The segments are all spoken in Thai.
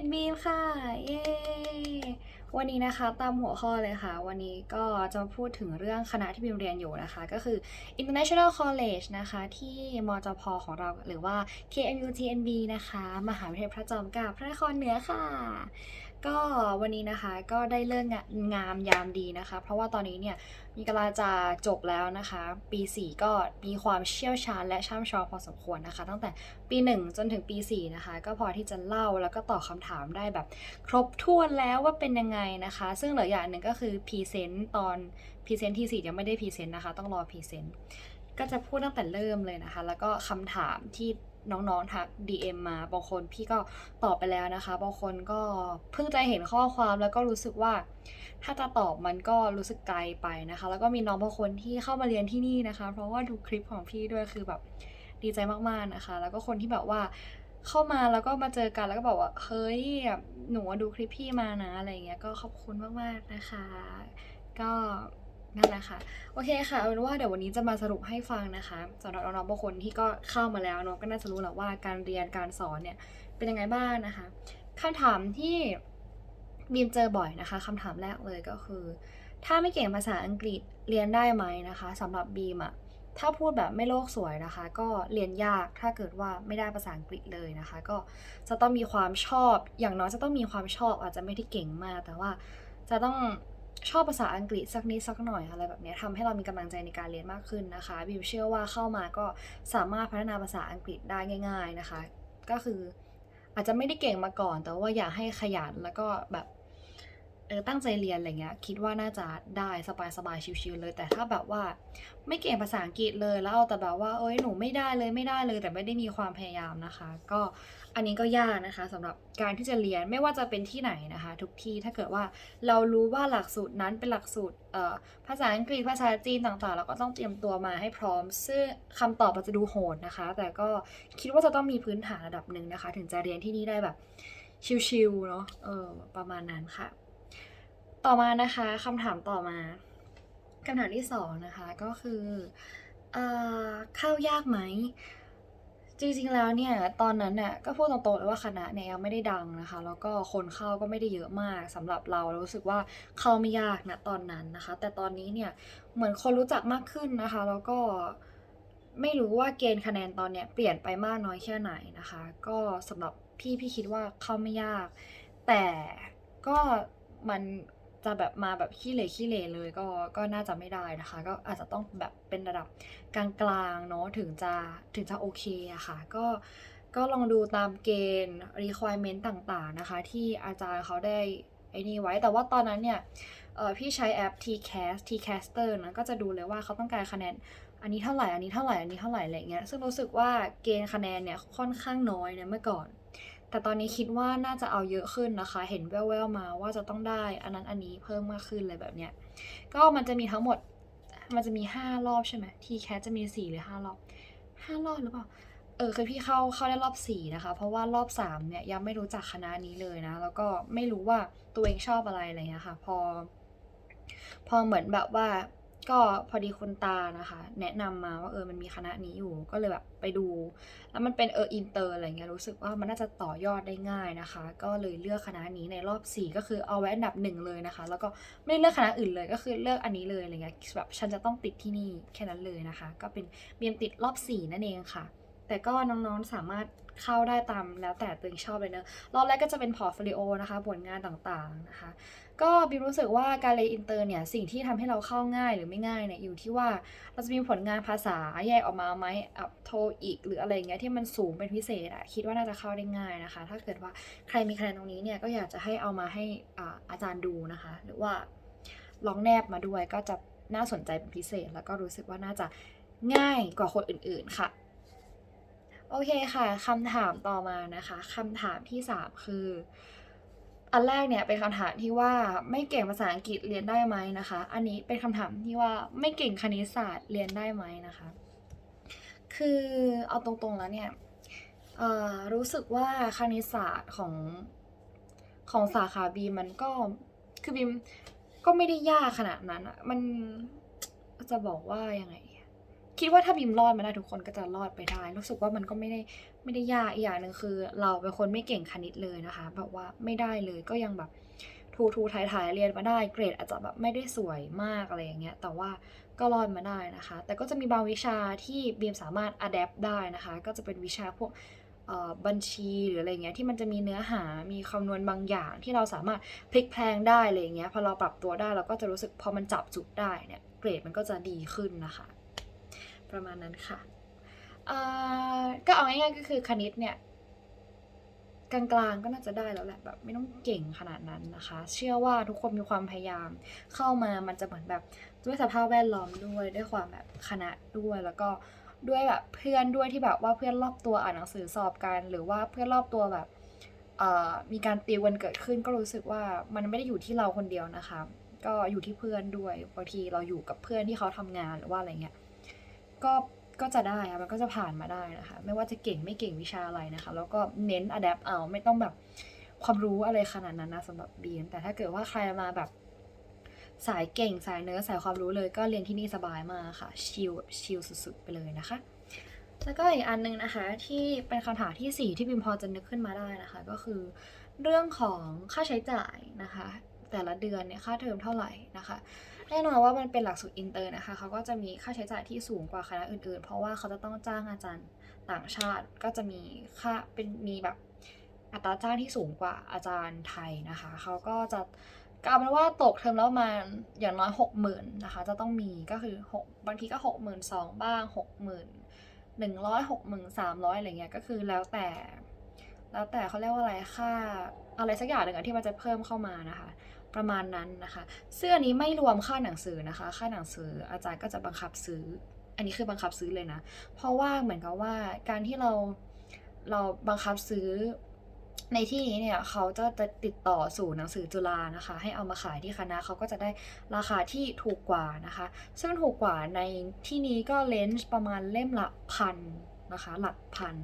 ดบีมค่ะ เย้ วันนี้นะคะตามหัวข้อเลยค่ะ วันนี้ก็จะมาพูดถึงเรื่องคณะที่บีมเรียนอยู่นะคะ ก็คือ International College นะคะ ที่มจพของเราหรือว่า KMU TNB นะคะ มหาวิทยาลัยพระจอมเกล้าพระนครเหนือค่ะ ก็วันนี้นะคะก็ได้เลิกงางามยามดีนะคะ เพราะว่าตอนนี้เนี่ยมีกลังจะจบแล้วนะคะ ปี 4 ก็มีความเชี่ยวชาญและช่ำชองพอสมควรนะคะ ตั้งแต่ปี 1 จนถึงปี 4 นะคะ ก็พอที่จะเล่าแล้วก็ตอบคำถามได้แบบ ครบถ้วนแล้วว่าเป็นยังไงนะคะ ซึ่งเหลืออย่างหนึ่งก็คือพรีเซนต์ตอนพรีเซนต์ที่ 4 ยังไม่ได้พรีเซนต์นะคะ ต้องรอพรีเซนต์ก็จะพูดตั้งแต่เริ่มเลยนะคะ แล้วก็คำถามที่ น้องๆทัก DM มาบางคนพี่ก็ตอบไปแล้วนะคะบางคนก็เพิ่งจะเห็นข้อความแล้วก็รู้สึกว่า ถ้าจะตอบมันก็รู้สึกไกลไปนะคะ แล้วก็มีน้องบางคนที่เข้ามาเรียนที่นี่นะคะ เพราะว่าดูคลิปของพี่ด้วยคือแบบดีใจมากๆนะคะ แล้วก็คนที่แบบว่าเข้ามาแล้วก็มาเจอกันแล้วก็บอกว่าเฮ้ยหนูดูคลิปพี่มานะอะไรเงี้ยก็ขอบคุณมากๆนะคะ ก็ นั่นแหละค่ะ โอเคค่ะเอาเป็นว่าเดี๋ยววันนี้จะมาสรุปให้ฟังนะคะสำหรับน้องๆบางคนที่ก็เข้ามาแล้วเนาะก็น่าจะรู้แหละว่าการเรียนการสอนเนี่ยเป็นยังไงบ้างนะคะคำถามที่บีมเจอบ่อยนะคะคำถามแรกเลยก็คือ ถ้าไม่เก่งภาษาอังกฤษเรียนได้ไหมนะคะสำหรับบีมอะถ้าพูดแบบไม่โลกสวยนะคะ ก็เรียนยากถ้าเกิดว่าไม่ได้ภาษาอังกฤษเลยนะคะ ก็จะต้องมีความชอบ อย่างน้อยจะต้องมีความชอบอาจจะไม่ได้เก่งมาก แต่ว่าจะต้อง ชอบภาษาอังกฤษสักนิดสักหน่อยอะไรแบบนี้ทำให้เรามีกำลังใจในการเรียนมากขึ้นนะคะบิวเชื่อว่าเข้ามาก็สามารถพัฒนาภาษาอังกฤษได้ง่าย ๆนะคะ ก็คืออาจจะไม่ได้เก่งมาก่อน แต่ว่าอยากให้ขยันแล้วก็แบบเออตั้งใจเรียนอะไรเงี้ยคิดว่าน่าจะได้สบายๆชิวๆเลย แต่ถ้าแบบว่าไม่เก่งภาษาอังกฤษเลยแล้วเอาแต่แบบว่าเอ้ยหนูไม่ได้เลยไม่ได้เลย แต่ไม่ได้มีความพยายามนะคะ ก็อันนี้ก็ยากนะคะสำหรับการที่จะเรียนไม่ว่าจะเป็นที่ไหนนะคะ ทุกที่ถ้าเกิดว่าเรารู้ว่าหลักสูตรนั้นเป็นหลักสูตรภาษาอังกฤษภาษาจีนต่างๆ เราก็ต้องเตรียมตัวมาให้พร้อม ซึ่งคำตอบมันจะดูโหดนะคะ แต่ก็คิดว่าจะต้องมีพื้นฐานระดับหนึ่งนะคะ ถึงจะเรียนที่นี่ได้แบบชิวๆเนาะเออประมาณนั้นค่ะ ต่อมานะคะคำถามต่อมาคำถามที่สองนะคะก็คือเอ่อเข้ายากไหม จริงๆ แล้วเนี่ยตอนนั้นน่ะก็พูดตรงๆเลยว่าคณะเนี่ยยังไม่ได้ดังนะคะ แล้วก็คนเข้าก็ไม่ได้เยอะมากสำหรับเราเรารู้สึกว่าเข้าไม่ยากนะตอนนั้นนะคะ แต่ตอนนี้เนี่ยเหมือนคนรู้จักมากขึ้นนะคะ แล้วก็ไม่รู้ว่าเกณฑ์คะแนนตอนเนี้ยเปลี่ยนไปมากน้อยแค่ไหนนะคะ ก็สำหรับพี่พี่คิดว่าเข้าไม่ยาก แต่ก็มัน จะแบบมาแบบขี้เหร่ขี้เหร่เลยก็ก็น่าจะไม่ได้นะคะ ก็อาจจะต้องแบบเป็นระดับกลางๆเนาะถึงจะถึงจะโอเคอะค่ะ ก็ก็ลองดูตามเกณฑ์ requirement ต่างๆนะคะ ที่อาจารย์เขาได้ไอ้นี่ไว้ แต่ว่าตอนนั้นเนี่ยพี่ใช้แอป TCAS TCaster นะก็จะดูเลยว่าเขาต้องการคะแนนอันนี้เท่าไหร่ อันนี้เท่าไหร่ อันนี้เท่าไหร่ อะไรเงี้ย ซึ่งรู้สึกว่าเกณฑ์คะแนนเนี่ยค่อนข้างน้อยนะเมื่อก่อน แต่ตอนนี้คิดว่าน่าจะเอาเยอะขึ้นนะคะ เห็นแว่วๆมาว่าจะต้องได้อันนั้นอันนี้เพิ่มมากขึ้นเลยแบบเนี้ย ก็มันจะมีทั้งหมด มันจะมีห้ารอบใช่ไหมทีแคสจะมีสี่หรือห้ารอบห้ารอบหรือเปล่า เออคือพี่เข้าเข้าได้รอบสี่นะคะ เพราะว่ารอบสามเนี่ยยังไม่รู้จักคณะนี้เลยนะ แล้วก็ไม่รู้ว่าตัวเองชอบอะไรอะไรเงี้ยค่ะ พอ พอเหมือนแบบว่า ก็พอดีคนตานะคะ แนะนำมาว่าเออมันมีคณะนี้อยู่ก็เลยแบบไปดู แล้วมันเป็นเอออินเตอร์อะไรเงี้ยรู้สึกว่ามันน่าจะต่อยอดได้ง่ายนะคะ ก็เลยเลือกคณะนี้ในรอบ 4 ก็คือเอาไว้อันดับหนึ่งเลยนะคะ แล้วก็ไม่ได้เลือกคณะอื่นเลยก็คือเลือกอันนี้เลยอะไรเงี้ยแบบฉันจะต้องติดที่นี่แค่นั้นเลยนะคะ ก็เป็นเบียมติดรอบ 4 นั่นเองค่ะ แต่ก็น้องๆสามารถเข้าได้ตามแล้วแต่ตัวเองชอบเลยเนอะรอบแรกก็จะเป็นพอร์ตโฟลิโอนะคะ ผลงานต่างๆนะคะ ก็บิวรู้สึกว่าการเรียนอินเตอร์เนี่ย สิ่งที่ทำให้เราเข้าง่ายหรือไม่ง่ายเนี่ยอยู่ที่ว่าเราจะมีผลงานภาษาแยกออกมาไหมอับโทอีก หรืออะไรเงี้ยที่มันสูงเป็นพิเศษอะคิดว่าน่าจะเข้าได้ง่ายนะคะ ถ้าเกิดว่าใครมีคะแนนตรงนี้เนี่ยก็อยากจะให้เอามาให้อาจารย์ดูนะคะ หรือว่าลองแนบมาด้วยก็จะน่าสนใจเป็นพิเศษ แล้วก็รู้สึกว่าน่าจะง่ายกว่าคนอื่นๆค่ะ โอเคค่ะคำถามต่อมานะคะคำถามที่3คือ อันแรกเนี่ยเป็นคำถามที่ว่าไม่เก่งภาษาอังกฤษเรียนได้ไหมนะคะ อันนี้เป็นคำถามที่ว่าไม่เก่งคณิตศาสตร์เรียนได้ไหมนะคะ คือเอาตรงๆแล้วเนี่ยรู้สึกว่าคณิตศาสตร์ของของสาขาบีมมันก็คือบีมก็ไม่ได้ยากขนาดนั้นอะมันจะบอกว่ายังไง คิดว่าถ้าบีมรอดมาได้ทุกคนก็จะรอดไปได้ รู้สึกว่ามันก็ไม่ได้ไม่ได้ยากอีกอย่างหนึ่งคือ เราเป็นคนไม่เก่งคณิตเลยนะคะ แบบว่าไม่ได้เลยก็ยังแบบทูทูถ่ายถ่ายเรียนมาได้เกรดอาจจะแบบไม่ได้สวยมากอะไรอย่างเงี้ยแต่ว่าก็รอดมาได้นะคะ แต่ก็จะมีบางวิชาที่บีมสามารถอัดแอปได้นะคะ ก็จะเป็นวิชาพวกเอ่อบัญชีหรืออะไรเงี้ยที่มันจะมีเนื้อหา มีคำนวณบางอย่างที่เราสามารถพลิกแพลงได้อะไรอย่างเงี้ยพอเราปรับตัวได้เราก็จะรู้สึกพอมันจับจุดได้เนี่ยเกรดมันก็จะดีขึ้นนะคะ ประมาณนั้นค่ะก็เอาง่ายๆก็คือคณิตเนี่ยกลางๆก็น่าจะได้แล้วแหละแบบไม่ต้องเก่งขนาดนั้นนะคะ เชื่อว่าทุกคนมีความพยายามเข้ามามันจะเหมือนแบบด้วยสภาพแวดล้อมด้วยด้วยความแบบคณะด้วยแล้วก็ด้วยแบบเพื่อนด้วยที่แบบว่าเพื่อนรอบตัวอ่านหนังสือสอบกัน หรือว่าเพื่อนรอบตัวแบบมีการตีวันเกิดขึ้น ก็รู้สึกว่ามันไม่ได้อยู่ที่เราคนเดียวนะคะ ก็อยู่ที่เพื่อนด้วยบางทีเราอยู่กับเพื่อนที่เขาทำงานหรือว่าอะไรเงี้ย ก็ก็จะได้อะมันก็จะผ่านมาได้นะคะ ไม่ว่าจะเก่งไม่เก่งวิชาอะไรนะคะ แล้วก็เน้นอัดแอปเอาไม่ต้องแบบความรู้อะไรขนาดนั้นนะสำหรับบีมแต่ถ้าเกิดว่าใครมาแบบสายเก่งสายเนื้อสายความรู้เลยก็เรียนที่นี่สบายมากค่ะ ชิลชิลสุดๆ ไปเลยนะคะ แล้วก็อีกอันนึงนะคะที่เป็นคำถามที่สี่ที่บิมพอจะนึกขึ้นมาได้นะคะ ก็คือ เรื่องของค่าใช้จ่ายนะคะ แต่ละเดือนเนี่ยค่าเทอมเท่าไหร่นะคะแน่นอนว่ามันเป็นหลักสูตรอินเตอร์นะคะเขาก็จะมีค่าใช้จ่ายที่สูงกว่าคณะอื่นๆ เพราะว่าเขาจะต้องจ้างอาจารย์ต่างชาติก็จะมีค่าเป็นมีแบบอัตราจ้างที่สูงกว่าอาจารย์ไทยนะคะเขาก็จะกลายเป็นว่าตกเทอมแล้วมาอย่างน้อยหกหมื่นนะคะจะต้องมีก็คือหกบางทีก็หกหมื่นสองบ้างหกหมื่นหนึ่งร้อยหกหมื่นสามร้อยอะไรเงี้ยก็คือแล้วแต่ แล้วแต่เขาเรียกว่าอะไรค่าอะไรสักอย่างหนึ่งอะที่มันจะเพิ่มเข้ามานะคะ ประมาณนั้นนะคะซึ่งอันนี้ไม่รวมค่าหนังสือนะคะ ค่าหนังสืออาจารย์ก็จะบังคับซื้อ อันนี้คือบังคับซื้อเลยนะ เพราะว่าเหมือนกับว่าการที่เราเราบังคับซื้อในที่นี้เนี่ยเขาจะจะติดต่อสู่หนังสือจุฬานะคะ ให้เอามาขายที่คณะเขาก็จะได้ราคาที่ถูกกว่านะคะ ซึ่งถูกกว่าในที่นี้ก็เลนส์ประมาณเล่มละพันนะคะ หลักพัน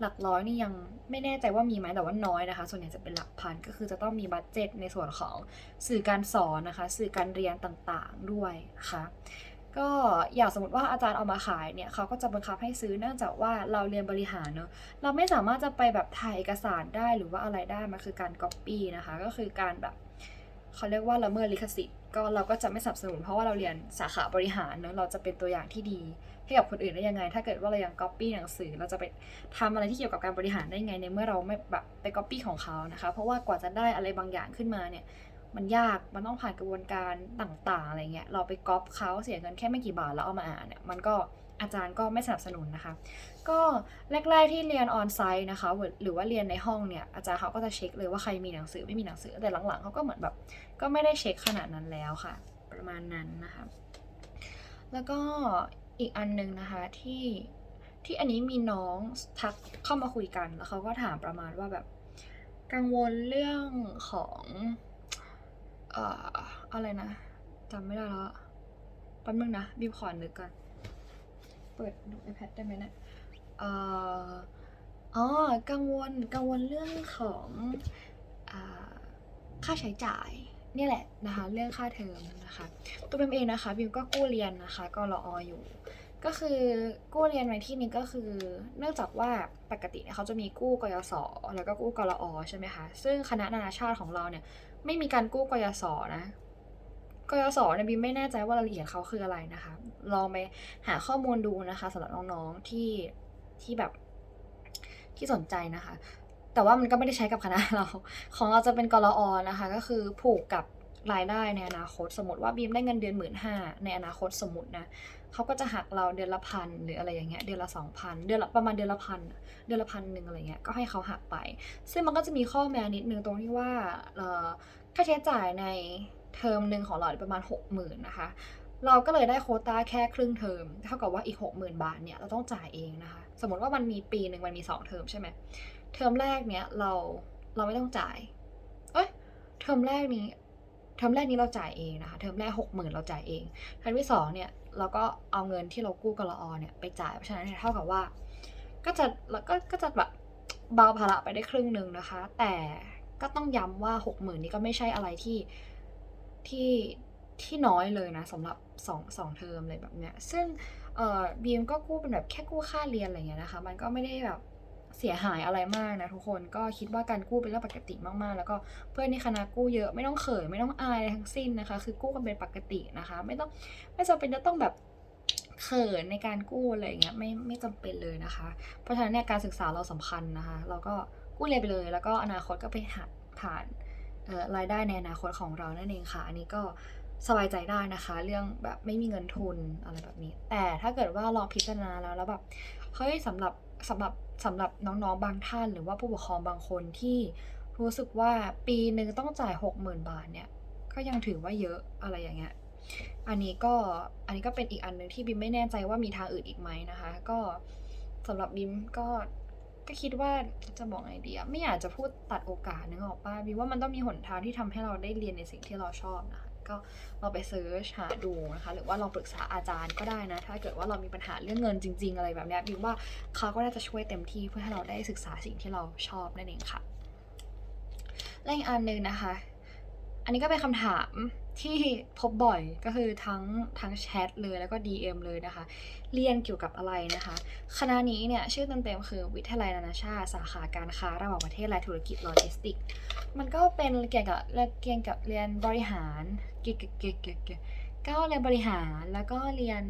หลักร้อยนี่ยังไม่แน่ใจว่ามีไหมแต่ว่าน้อยนะคะ ส่วนใหญ่จะเป็นหลักพันก็คือจะต้องมีบัตเจ็ตในส่วนของสื่อการสอนนะคะ สื่อการเรียนต่างๆด้วยนะคะก็อย่างสมมติว่าอาจารย์เอามาขายเนี่ยเขาก็จะบังคับให้ซื้อเนื่องจากว่าเราเรียนบริหารเนอะเราไม่สามารถจะไปแบบถ่ายเอกสารได้หรือว่าอะไรได้มันคือการก๊อปปี้นะคะ ก็คือการแบบ เขาเรียกว่าละเมิดลิขสิทธิ์ก็เราก็จะไม่สนับสนุนเพราะว่าเราเรียนสาขาบริหารเนอะเราจะเป็นตัวอย่างที่ดี ให้กับคนอื่นได้ยังไง ถ้าเกิดว่าเรายังก๊อปปี้หนังสือ เราจะไปทำอะไรที่เกี่ยวกับการบริหารได้ไงในเมื่อเราไม่แบบไปก๊อปปี้ของเขานะคะ เพราะว่ากว่าจะได้อะไรบางอย่างขึ้นมาเนี่ยมันยากมันต้องผ่านกระบวนการต่างๆอะไรเงี้ยเราไปก๊อปเขาเสียเงินแค่ไม่กี่บาทแล้วเอามาอ่านเนี่ยมันก็อาจารย์ก็ไม่สนับสนุนนะคะ ก็แรกๆที่เรียนออนไซต์นะคะ หรือว่าเรียนในห้องเนี่ยอาจารย์เขาก็จะเช็คเลยว่าใครมีหนังสือไม่มีหนังสือแต่หลังๆเขาก็เหมือนแบบก็ไม่ได้เช็คขนาดนั้นแล้วค่ะ ประมาณนั้นนะคะ แล้วก็อีกอันหนึงนะคะที่ที่อันนี้มีน้องทักเข้ามาคุยกันแล้วเขาก็ถามประมาณว่าแบบกังวลเรื่องของเอ่ออะไรนะจำไม่ได้แล้วแป๊บนึงนะบีบขอนึกก่อน เปิดดู iPad ได้ไหมเนะี่ย เอ่ออ๋อกังวลกังวลเรื่องของอค่าใช้จ่ายนี่แหละนะคะเรื่องค่าเทอมนะคะตัวบิมเองนะคะบิมก็กู้เรียนนะคะกรอออยู่ ก็คือกู้เรียนในที่นี้ก็คือ เนื่องจากว่าปกติเนี่ยเขาจะมีกู้กยศแล้วก็กู้กรอใช่ไหมคะซึ่งคณะนานาชาติของเราเนี่ยไม่มีการกู้กยศนะกยศเนี่ยบิมไม่แน่ใจว่ารายละเอียดเขาคืออะไรนะคะ ลองไปหาข้อมูลดูนะคะสำหรับน้องๆที่ ที่แบบที่สนใจนะคะ แต่ว่ามันก็ไม่ได้ใช้กับคณะเรา ของเราจะเป็นกรออนะคะ ก็คือผูกกับรายได้ในอนาคตสมมติว่าบีมได้เงินเดือนหมื่นห้าในอนาคตสมมตินะเขาก็จะหักเราเดือนละพันหรืออะไรอย่างเงี้ยเดือนละสองพันเดือนละประมาณเดือนละพันเดือนละพันหนึ่งอะไรเงี้ยก็ให้เขาหักไป ซึ่งมันก็จะมีข้อแม้นิดนึงตรงที่ว่าค่าใช้จ่ายในเทอมหนึ่งของเราประมาณหกหมื่นนะคะ เราก็เลยได้โคต้าแค่ครึ่งเทอม เท่ากับว่าอีกหกหมื่นบาทเนี่ยเราต้องจ่ายเองนะคะ สมมติว่ามันมีปีหนึ่งมันมีสองเทอมใช่ไหมเทอมแรกเนี่ยเราเราไม่ต้องจ่าย เอ้ยเทอมแรกนี้เทอมแรกนี้เราจ่ายเองนะคะ เทอมแรกหกหมื่นเราจ่ายเองเทอมที่สองเนี่ยเราก็เอาเงินที่เรากู้กรอเนี่ยไปจ่าย เพราะฉะนั้นเท่ากับว่า ก็จะแล้วก็ก็จะแบบเบาภาระไปได้ครึ่งหนึ่งนะคะ แต่ก็ต้องย้ำว่าหกหมื่นนี่ก็ไม่ใช่อะไรที่ที่ ที่น้อยเลยนะสำหรับสองสองเทอมเลยแบบเนี้ยซึ่งเอ่อบีมก็กู้เป็นแบบแค่กู้ค่าเรียนอะไรเงี้ยนะคะ มันก็ไม่ได้แบบเสียหายอะไรมากนะทุกคนก็คิดว่าการกู้เป็นเรื่องปกติมากๆ แล้วก็เพื่อนในคณะกู้เยอะไม่ต้องเขินไม่ต้องอายอะไรทั้งสิ้นนะคะ คือกู้กันเป็นปกตินะคะ ไม่ต้องไม่จำเป็นจะต้องแบบเขินในการกู้อะไรเงี้ยไม่ไม่จำเป็นเลยนะคะ เพราะฉะนั้นเนี่ยการศึกษาเราสำคัญนะคะ เราก็กู้เรียนไปเลย แล้วก็อนาคตก็ไปหาผ่านรายได้ในอนาคตของเรานั่นเองค่ะ อันนี้ก็ สบายใจได้นะคะ เรื่องแบบไม่มีเงินทุนอะไรแบบนี้ แต่ถ้าเกิดว่าลองพิจารณาแล้วแล้วแบบเฮ้ยสำหรับสำหรับสำหรับน้องๆบางท่าน หรือว่าผู้ปกครองบางคนที่รู้สึกว่าปีหนึ่งต้องจ่าย 60,000 บาทเนี่ย ก็ยังถือว่าเยอะอะไรอย่างเงี้ยอันนี้ก็อันนี้ก็เป็นอีกอันหนึ่งที่บิมไม่แน่ใจว่ามีทางอื่นอีกไหมนะคะ ก็สำหรับบิมก็ก็คิดว่าจะบอกไงดีอะไม่อยากจะพูดตัดโอกาสนึกออกป่ะบิมว่ามันต้องมีหนทางที่ทำให้เราได้เรียนในสิ่งที่เราชอบนะคะ ก็เราไปเซิร์ชหาดูนะคะ หรือว่าลองปรึกษาอาจารย์ก็ได้นะ ถ้าเกิดว่าเรามีปัญหาเรื่องเงินจริง ๆ อะไรแบบนี้ยบิวว่าเขาก็น่าจะช่วยเต็มที่เพื่อให้เราได้ศึกษาสิ่งที่เราชอบนั่นเองค่ะและอีกอันหนึ่งนะคะ นนี้ก็เป็นคำถามที่พบบ่อยก็คือทั้งทั้งแชทเลยแล้วก็ DM เลยนะคะ เรียนเกี่ยวกับอะไรนะคะ คณะนี้เนี่ยชื่อเต็มๆคือวิทยาลัยนานาชาติ สาขาการค้าระหว่างประเทศและธุรกิจโลจิสติก มันก็เป็นเกี่ยวกับเกี่ยวกับเรียนบริหารเกี่ยวกับเกี่ยวกับเกี่ยวกับก็เรียนบริหารแล้วก็เรียน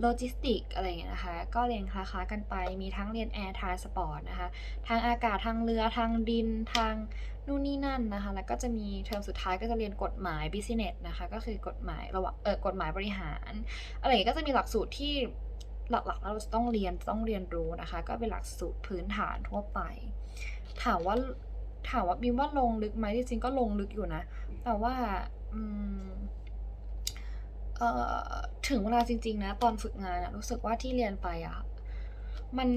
โลจิสติกอะไรอย่างเงี้ยนะคะ ก็เรียนคล้ายๆกันไป มีทั้งเรียนแอร์ทางสปอร์ตนะคะ ทางอากาศ ทางเรือ ทางดิน ทางนู่นนี่นั่นนะคะ แล้วก็จะมีเทอมสุดท้ายก็จะเรียนกฎหมาย business นะคะ ก็คือกฎหมายระหว่างเออกฎหมายบริหาร อะไรอย่างเงี้ยก็จะมีหลักสูตรที่หลักๆแล้วเราจะต้องเรียนต้องเรียนรู้นะคะ ก็เป็นหลักสูตรพื้นฐานทั่วไป ถามว่าถามว่าบิมว่าลงลึกไหมจริงๆก็ลงลึกอยู่นะ แต่ว่าอืม ออถึงเวลาจริง ๆ นะ ตอนฝึกงานอะรู้สึกว่าที่เรียนไปอะมัน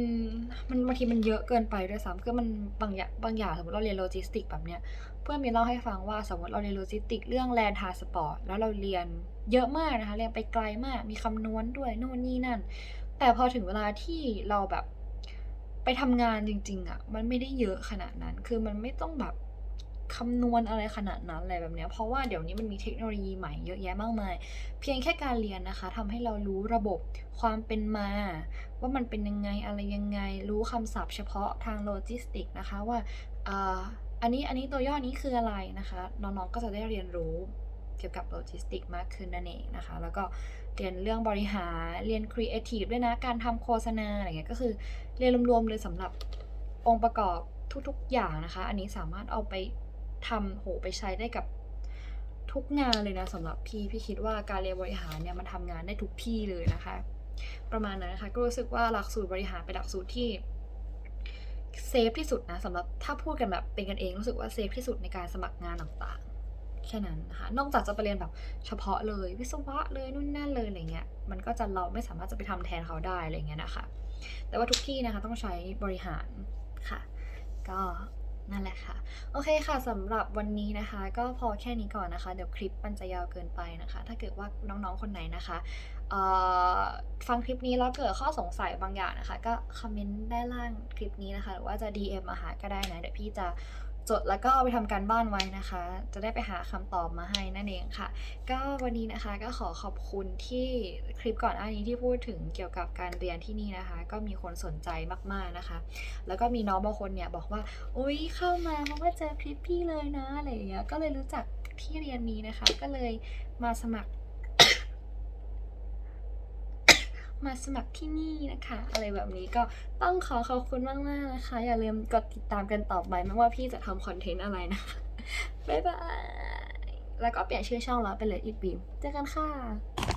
มันบางทีมันเยอะเกินไปด้วยซ้ำคือมันบางอย่างบางอย่างสมมติเราเรียนโลจิสติกแบบเนี้ยเพื่อนมีเล่าให้ฟังว่าสมมติเราเรียนโลจิสติกเรื่องแลนด์ทาสปอร์ตแล้วเราเรียนเยอะมากนะคะ เรียนไปไกลมากมีคำนวณด้วยโน่นนี่นั่น แต่พอถึงเวลาที่เราแบบไปทำงานจริง ๆอะมันไม่ได้เยอะขนาดนั้น คือมันไม่ต้องแบบ คำนวณอะไรขนาดนั้นอะไรแบบเนี้ยเพราะว่าเดี๋ยวนี้มันมีเทคโนโลยีใหม่เยอะแยะมากมาย เพียงแค่การเรียนนะคะทำให้เรารู้ระบบความเป็นมา ว่ามันเป็นยังไงอะไรยังไง รู้คำศัพท์เฉพาะทางโลจิสติกนะคะว่าอันนี้อันนี้ตัวย่อนี้คืออะไรนะคะน้องๆก็จะได้เรียนรู้เกี่ยวกับโลจิสติกมากขึ้นนั่นเองนะคะ แล้วก็เรียนเรื่องบริหารเรียนครีเอทีฟด้วยนะ การทำโฆษณาอะไรเงี้ยก็คือเรียนรวมๆเลยสำหรับองค์ประกอบทุกๆอย่างนะคะ อันนี้สามารถเอาไป ทำโหไปใช้ได้กับทุกงานเลยนะสำหรับพี่พี่คิดว่าการเรียนบริหารเนี่ยมันทำงานได้ทุกที่เลยนะคะ ประมาณนั้นนะคะก็รู้สึกว่าหลักสูตรบริหารเป็นหลักสูตรที่เซฟที่สุดนะสำหรับถ้าพูดกันแบบเป็นกันเองรู้สึกว่าเซฟที่สุดในการสมัครงานต่างๆแค่นั้นนะคะนอกจากจะไปเรียนแบบเฉพาะเลยวิศวะเลยนู่นนั่นเลยอะไรเงี้ยมันก็จะเราไม่สามารถจะไปทำแทนเขาได้อะไรเงี้ยนะคะ แต่ว่าทุกที่นะคะต้องใช้บริหารค่ะ ก็ นั่นแหละค่ะ โอเคค่ะสำหรับวันนี้นะคะ ก็พอแค่นี้ก่อนนะคะ เดี๋ยวคลิปมันจะยาวเกินไปนะคะ ถ้าเกิดว่าน้องๆคนไหนนะคะฟังคลิปนี้แล้วเกิดข้อสงสัยบางอย่างนะคะ ก็คอมเมนต์ได้ล่างคลิปนี้นะคะ หรือว่าจะ DM มาหาก็ได้นะ เดี๋ยวพี่จะ จดแล้วก็เอาไปทำการบ้านไว้นะคะ จะได้ไปหาคำตอบมาให้นั่นเองค่ะ ก็วันนี้นะคะก็ขอขอบคุณที่คลิปก่อนหน้านี้ที่พูดถึงเกี่ยวกับการเรียนที่นี่นะคะ ก็มีคนสนใจมากๆนะคะ แล้วก็มีน้องบางคนเนี่ยบอกว่าอุ้ยเข้ามาเพราะว่าเจอคลิปพี่เลยนะอะไรอย่างเงี้ยก็เลยรู้จักที่เรียนนี้นะคะ ก็เลยมาสมัคร มาสมัครที่นี่นะคะ อะไรแบบนี้ก็ต้องขอขอบคุณมากๆนะคะ อย่าลืมกดติดตามกันต่อไปไม่ว่าพี่จะทำคอนเทนต์อะไรนะคะบ๊ายบาย แล้วก็เปลี่ยนชื่อช่องแล้วเป็นเลยอีกบีมเจอกันค่ะ